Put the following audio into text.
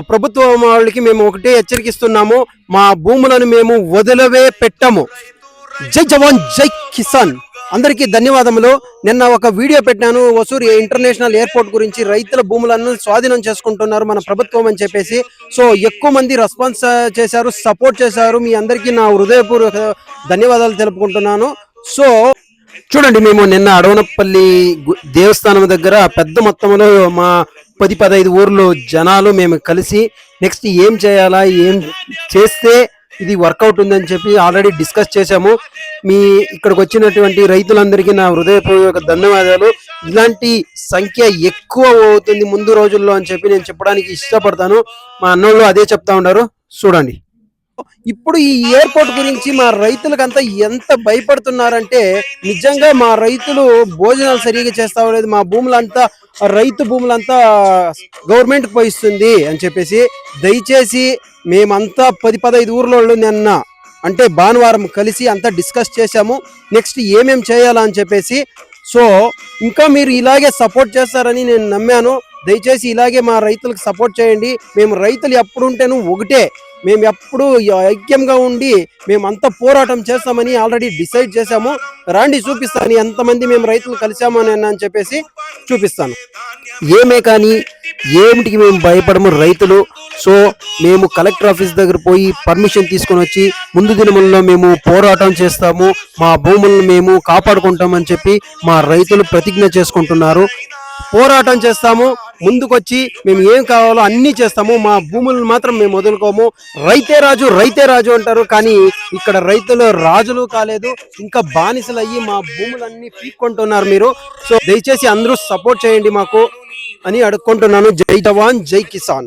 ప్రభుత్వం వాళ్ళకి మేము ఒకటే హెచ్చరికిస్తున్నాము మా భూములను మేము వదిలవే పెట్టము. జై జవాన్ జై కిసాన్. అందరికీ ధన్యవాదములు. నిన్న ఒక వీడియో పెట్టాను వసూరి ఇంటర్నేషనల్ ఎయిర్పోర్ట్ గురించి రైతుల భూములను స్వాధీనం చేసుకుంటున్నారు మన ప్రభుత్వం అని చెప్పేసి. సో ఎక్కువ మంది రెస్పాన్స్ చేశారు సపోర్ట్ చేశారు. మీ అందరికీ నా హృదయపూర్వక ధన్యవాదాలు తెలుపుకుంటున్నాను. సో చూడండి మేము నిన్న అడవనపల్లి దేవస్థానం దగ్గర పెద్ద మొత్తంలో మా పది పదహైదు ఊర్లు జనాలు మేము కలిసి నెక్స్ట్ ఏం చేయాలా ఏం చేస్తే ఇది వర్కౌట్ ఉందని చెప్పి ఆల్రెడీ డిస్కస్ చేశాము. మీ ఇక్కడికి వచ్చినటువంటి రైతులందరికీ నా హృదయపూర్వక ధన్యవాదాలు. ఇలాంటి సంఖ్య ఎక్కువ అవుతుంది ముందు రోజుల్లో అని చెప్పి నేను చెప్పడానికి ఇష్టపడతాను. మా అన్నోళ్ళు అదే చెప్తా ఉన్నారు. చూడండి. ఇప్పుడు ఈ ఎయిర్పోర్ట్ గురించి మా రైతులకంతా ఎంత భయపడుతున్నారంటే నిజంగా మా రైతులు భోజనాలు సరిగా చేస్తా లేదు. మా భూములంతా రైతు భూములంతా గవర్నమెంట్ పోయిస్తుంది అని చెప్పేసి దయచేసి మేమంతా పది పదహైదు ఊర్లో నిన్న అంటే భానువారం కలిసి అంతా డిస్కస్ చేశాము. నెక్స్ట్ ఏమేం చేయాలా అని చెప్పేసి సో ఇంకా మీరు ఇలాగే సపోర్ట్ చేస్తారని నేను నమ్మాను. దయచేసి ఇలాగే మా రైతులకు సపోర్ట్ చేయండి. మేము రైతులు ఎప్పుడు ఉంటేను ఒకటే మేము ఎప్పుడు ఐక్యంగా ఉండి మేమంతా పోరాటం చేస్తామని ఆల్రెడీ డిసైడ్ చేశాము. రాండి చూపిస్తాను ఎంతమంది మేము రైతులు కలిసాము అని చెప్పేసి చూపిస్తాను. ఏమే కానీ ఏమిటికి మేము భయపడము రైతులు? సో మేము కలెక్టర్ ఆఫీస్ దగ్గర పోయి పర్మిషన్ తీసుకొని వచ్చి ముందు దినముల్లో మేము పోరాటం చేస్తాము. మా భూములను మేము కాపాడుకుంటామని చెప్పి మా రైతులు ప్రతిజ్ఞ చేసుకుంటున్నారు. పోరాటం చేస్తాము ముందుకొచ్చి మేము ఏం కావాలో అన్నీ చేస్తాము. మా భూములను మాత్రం మేము వదులుకోము. రైతే రాజు రైతే రాజు అంటారు. కానీ ఇక్కడ రైతులు రాజులు కాలేదు. ఇంకా బానిసలు అయ్యి మా భూములన్నీ పీక్కుంటున్నారు మీరు. సో దయచేసి అందరూ సపోర్ట్ చేయండి మాకు అని అడుక్కుంటున్నాను. జై జవాన్ జై కిసాన్.